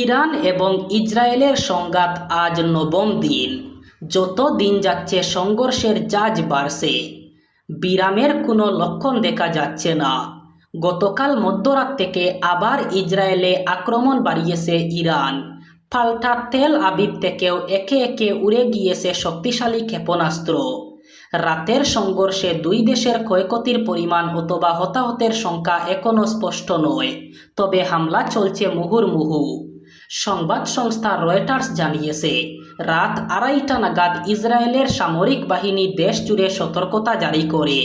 Iran এবং ইসরায়েলের সংঘাত আজ নবম দিন। যত দিন যাচ্ছে, সংঘর্ষের জাজ বাড়ছে। বিরামের কোনো লক্ষণ দেখা যাচ্ছে না। গতকাল মধ্যরাত থেকে আবার ইসরায়েলে আক্রমণ বাড়িয়েছে ইরান। পাল্টা তেল আবিব থেকেও একে একে উড়ে গিয়েছে শক্তিশালী ক্ষেপণাস্ত্র। রাতের সংঘর্ষে দুই দেশের ক্ষয়ক্ষতির পরিমাণ অথবা হতাহতের সংখ্যা এখনও স্পষ্ট নয়, তবে হামলা চলছে মুহুর্মুহু। সংবাদ সংস্থা রয়টার্স জানিয়েছে, রাত আড়াইটা নাগাদ ইসরায়েলের সামরিক বাহিনী দেশ জুড়ে সতর্কতা জারি করে।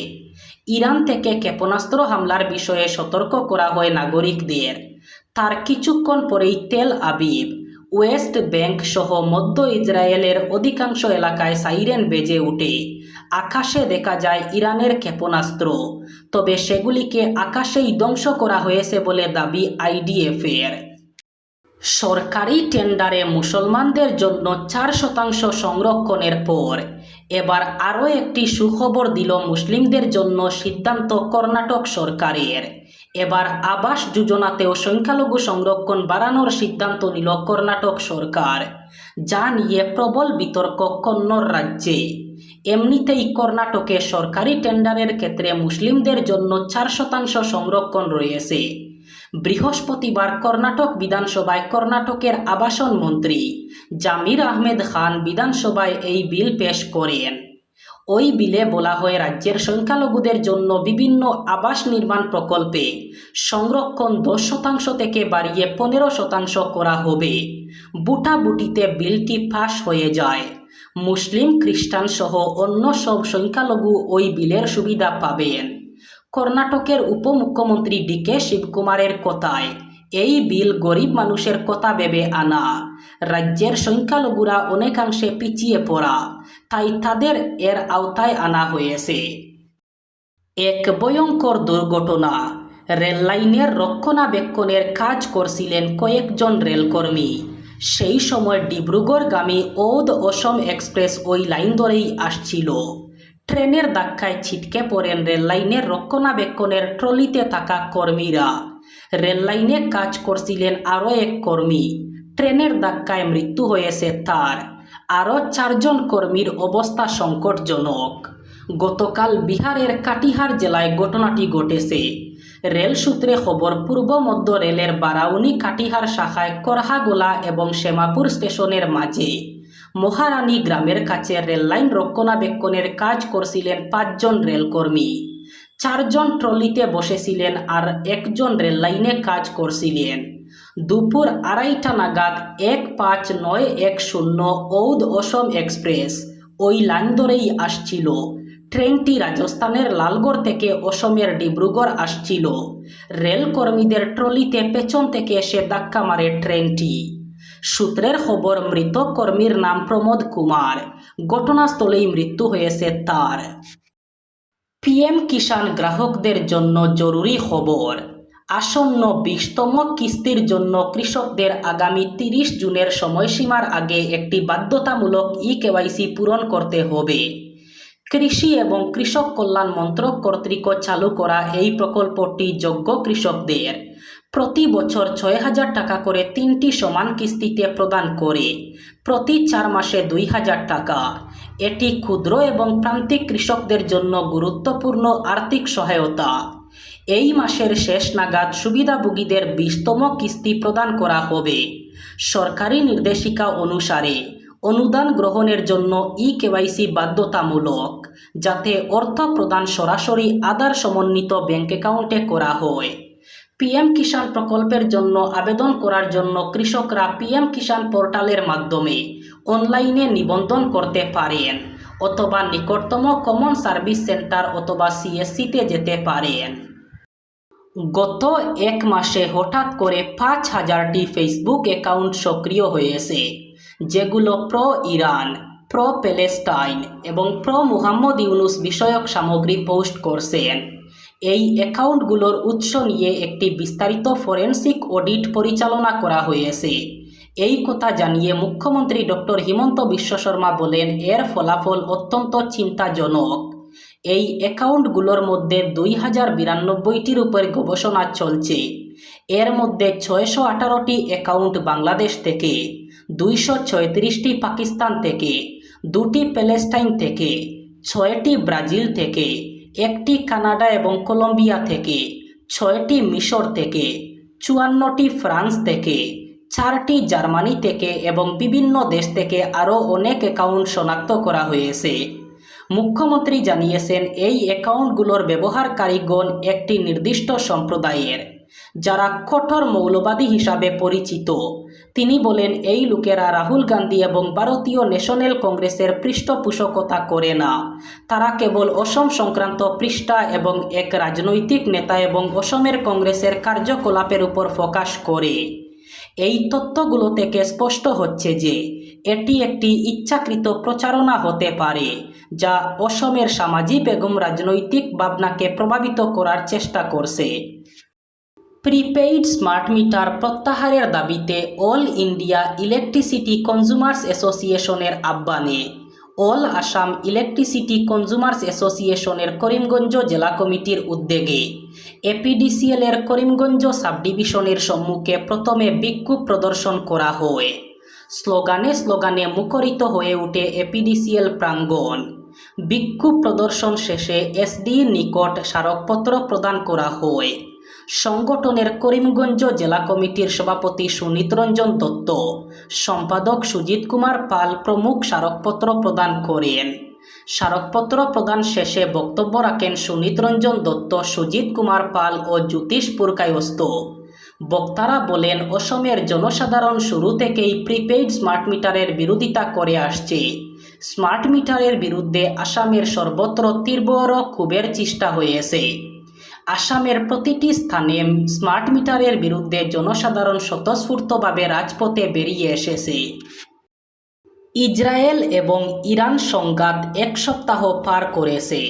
ইরান থেকে ক্ষেপণাস্ত্র হামলার বিষয়ে সতর্ক করা হয় নাগরিকদের। তার কিছুক্ষণ পরেই তেল আবিব, ওয়েস্ট ব্যাংক সহ মধ্য ইসরায়েলের অধিকাংশ এলাকায় সাইরেন বেজে ওঠে। আকাশে দেখা যায় ইরানের ক্ষেপণাস্ত্র। তবে সেগুলিকে আকাশেই ধ্বংস করা হয়েছে বলে দাবি আইডিএফের। সরকারি টেন্ডারে মুসলমানদের জন্য চার শতাংশ সংরক্ষণের পর এবার আরও একটি সুখবর দিল মুসলিমদের জন্য সিদ্ধান্ত কর্ণাটক সরকারের। এবার আবাস যোজনাতেও সংখ্যালঘু সংরক্ষণ বাড়ানোর সিদ্ধান্ত নিল কর্ণাটক সরকার, যা নিয়ে প্রবল বিতর্ক কন্নড় রাজ্যে। এমনিতেই কর্ণাটকে সরকারি টেন্ডারের ক্ষেত্রে মুসলিমদের জন্য চার শতাংশ সংরক্ষণ রয়েছে। বৃহস্পতিবার কর্ণাটক বিধানসভায় কর্ণাটকের আবাসন মন্ত্রী জামির আহমেদ খান বিধানসভায় এই বিল পেশ করেন। ওই বিলে বলা হয়, রাজ্যের সংখ্যালঘুদের জন্য বিভিন্ন আবাস নির্মাণ প্রকল্পে সংরক্ষণ দশ শতাংশ থেকে বাড়িয়ে পনেরো শতাংশ করা হবে। বুটাবুটিতে বিলটি পাশ হয়ে যায়। মুসলিম, খ্রিস্টান সহ অন্য সব সংখ্যালঘু ওই বিলের সুবিধা পাবেন। কর্ণাটকের উপমুখ্যমন্ত্রী ডি কে শিবকুমারের কথায়, এই বিল গরিব মানুষের কথা ভেবে আনা। রাজ্যের সংখ্যালঘুরা অনেকাংশে পিছিয়ে পড়া। তাই তাদের এর আওতায় আনা হয়েছে। এক ভয়ঙ্কর দুর্ঘটনা। রেললাইনের রক্ষণাবেক্ষণের কাজ করছিলেন কয়েকজন রেলকর্মী। সেই সময় ডিব্রুগড়গামী ঔদ অসম এক্সপ্রেস ওই লাইন ধরেই আসছিল। ট্রেনের ধাক্কায় ছিটকে পড়েন রেললাইনের রক্ষণাবেক্ষণের ট্রলিতে থাকা কর্মীরা। রেললাইনে কাজ করছিলেন আরও এক কর্মী। ট্রেনের ধাক্কায় মৃত্যু হয়েছে তার। আরও চারজন কর্মীর অবস্থা সংকটজনক। গতকাল বিহারের কাটিহার জেলায় ঘটনাটি ঘটেছে। রেল সূত্রে খবর, পূর্ব মধ্য রেলের বারাউনি কাটিহার শাখায় করহাগোলা এবং শ্যামাপুর স্টেশনের মাঝে মহারানী গ্রামের কাছে রেললাইন রক্ষণাবেক্ষণের কাজ করছিলেন পাঁচজন রেলকর্মী চারজন ট্রলিতে বসেছিলেন আর একজন রেললাইনে কাজ করছিলেন। দুপুর আড়াইটা নাগাদ এক পাঁচ নয় এক শূন্য ঔদ অসম এক্সপ্রেস ওই লাইন ধরেই আসছিল। ট্রেনটি রাজস্থানের লালগড় থেকে অসমের ডিব্রুগড় আসছিল। রেলকর্মীদের ট্রলিতে পেছন থেকে এসে ধাক্কা মারে ট্রেনটি। সূত্রের খবর, মৃত কর্মীর নাম প্রমোদ কুমার। ঘটনাস্থলেই মৃত্যু হয়েছে তার। পিএম কিষাণ গ্রাহকদের জন্য জরুরি খবর। আসন্ন বিশতম কিস্তির জন্য কৃষকদের আগামী তিরিশ জুনের সময়সীমার আগে একটি বাধ্যতামূলক ই কেওয়াইসি পূরণ করতে হবে। কৃষি এবং কৃষক কল্যাণ মন্ত্রক কর্তৃক চালু করা এই প্রকল্পটি যোগ্য কৃষকদের। প্রতি বছর ছয় হাজার টাকা করে তিনটি সমান কিস্তিতে প্রদান করে। প্রতি চার মাসে দুই হাজার টাকা। এটি ক্ষুদ্র এবং প্রান্তিক কৃষকদের জন্য গুরুত্বপূর্ণ আর্থিক সহায়তা। এই মাসের শেষ নাগাদ সুবিধাভোগীদের বিশতম কিস্তি প্রদান করা হবে। সরকারি নির্দেশিকা অনুসারে অনুদান গ্রহণের জন্য ই কেওয়াইসি বাধ্যতামূলক, যাতে অর্থ প্রদান সরাসরি আধার সমন্বিত ব্যাংক অ্যাকাউন্টে করা হয়। পিএম কিষাণ প্রকল্পের জন্য আবেদন করার জন্য কৃষকরা পিএম কিষাণ পোর্টালের মাধ্যমে অনলাইনে নিবন্ধন করতে পারেন অথবা নিকটতম কমন সার্ভিস সেন্টার অথবা সিএসসিতে যেতে পারেন। গত এক মাসে হঠাৎ করে পাঁচ হাজারটি ফেসবুক অ্যাকাউন্ট সক্রিয় হয়েছে, যেগুলো প্রো ইরান, প্রো প্যালেস্টাইন এবং প্রো মুহাম্মদ ইউনুস বিষয়ক সামগ্রী পোস্ট করছেন। এই অ্যাকাউন্টগুলোর উৎস নিয়ে একটি বিস্তারিত ফরেনসিক অডিট পরিচালনা করা হয়েছে। এই কথা জানিয়ে মুখ্যমন্ত্রী ডক্টর হিমন্ত বিশ্ব শর্মা বলেন, এর ফলাফল অত্যন্ত চিন্তাজনক। এই অ্যাকাউন্টগুলোর মধ্যে দুই হাজার বিরানব্বইটির উপর গবেষণা চলছে। এর মধ্যে ছয়শো আঠারোটি অ্যাকাউন্ট বাংলাদেশ থেকে, দুইশো ছয়ত্রিশটি পাকিস্তান থেকে, দুটি প্যালেস্টাইন থেকে, ছয়টি ব্রাজিল থেকে একটি কানাডা এবং কলম্বিয়া থেকে, ছয়টি মিশর থেকে, চুয়ান্নটি ফ্রান্স থেকে, চারটি জার্মানি থেকে এবং বিভিন্ন দেশ থেকে আরও অনেক অ্যাকাউন্ট শনাক্ত করা হয়েছে। মুখ্যমন্ত্রী জানিয়েছেন, এই অ্যাকাউন্টগুলোর ব্যবহারকারীগণ একটি নির্দিষ্ট সম্প্রদায়ের। যারা কঠোর মৌলবাদী হিসাবে পরিচিত। তিনি বলেন, এই লোকেরা রাহুল গান্ধী এবং ভারতীয় ন্যাশনাল কংগ্রেসের পৃষ্ঠপোষকতা করে না। তারা কেবল অসম সংক্রান্ত পৃষ্ঠা এবং এক রাজনৈতিক নেতা এবং অসমের কংগ্রেসের কার্যকলাপের উপর ফোকাস করে। এই তথ্যগুলো থেকে স্পষ্ট হচ্ছে যে, এটি একটি ইচ্ছাকৃত প্রচারণা হতে পারে, যা অসমের সামাজিক এবং রাজনৈতিক ভাবনাকে প্রভাবিত করার চেষ্টা করছে। প্রিপেইড স্মার্ট মিটার প্রত্যাহারের দাবিতে অল ইন্ডিয়া ইলেকট্রিসিটি কনজুমার্স অ্যাসোসিয়েশনের আহ্বানে। অল আসাম ইলেকট্রিসিটি কনজুমার্স অ্যাসোসিয়েশনের করিমগঞ্জ জেলা কমিটির উদ্যোগে এপিডিসিএল এর করিমগঞ্জ সাবডিভিশনের সম্মুখে প্রথমে বিক্ষোভ প্রদর্শন করা হয়। স্লোগানে স্লোগানে মুখরিত হয়ে ওঠে এপিডিসিএল প্রাঙ্গণ। বিক্ষোভ প্রদর্শন শেষে এসডি নিকট স্মারকপত্র প্রদান করা হয়। সংগঠনের করিমগঞ্জ জেলা কমিটির সভাপতি সুনীত রঞ্জন দত্ত। সম্পাদক সুজিত কুমার পাল প্রমুখ স্মারকপত্র প্রদান করেন। স্মারকপত্র প্রদান শেষে বক্তব্য রাখেন সুনীত রঞ্জন দত্ত, সুজিত কুমার পাল ও জ্যোতিষ পুরকায়স্ত বক্তারা বলেন, অসমের জনসাধারণ শুরু থেকেই প্রিপেইড স্মার্ট মিটারের বিরোধিতা করে আসছে। স্মার্ট মিটারের বিরুদ্ধে আসামের সর্বত্র তীব্র ক্ষোভের চেষ্টা হয়েছে। আসামের প্রতিটি স্থানে স্মার্ট মিটারের বিরুদ্ধে জনসাধারণ স্বতঃস্ফূর্তভাবে রাজপথে বেরিয়ে এসেছে। ইসরায়েল এবং ইরান সংঘাত এক সপ্তাহ পার করেছে।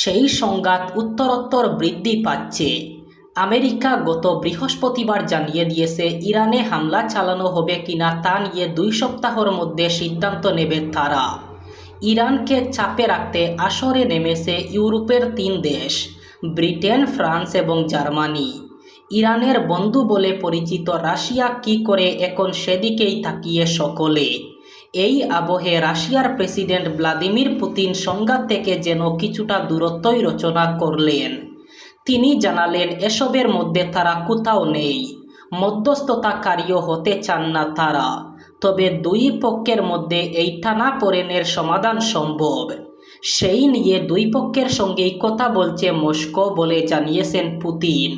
সেই সংঘাত উত্তরোত্তর বৃদ্ধি পাচ্ছে। আমেরিকা গত বৃহস্পতিবার জানিয়ে দিয়েছে, ইরানে হামলা চালানো হবে কিনা তা নিয়ে দুই সপ্তাহের মধ্যে সিদ্ধান্ত নেবে তারা। ইরানকে চাপে রাখতে আসরে নেমেছে ইউরোপের তিন দেশ। ব্রিটেন, ফ্রান্স এবং জার্মানি। ইরানের বন্ধু বলে পরিচিত রাশিয়া কি করে এখন সেদিকেই তাকিয়ে সকলে? এই আবহে রাশিয়ার প্রেসিডেন্ট ভ্লাদিমির পুতিন সংঘাত থেকে যেন কিছুটা দূরত্বই রচনা করলেন। তিনি জানালেন, এসবের মধ্যে তারা কোথাও নেই। মধ্যস্থতাকারীও হতে চান না তারা। তবে দুই পক্ষের মধ্যে এই টানাপোড়েনের সমাধান সম্ভব। সেই নিয়ে দুই পক্ষের সঙ্গেই কথা বলছে মস্কো বলে জানিয়েছেন পুতিন।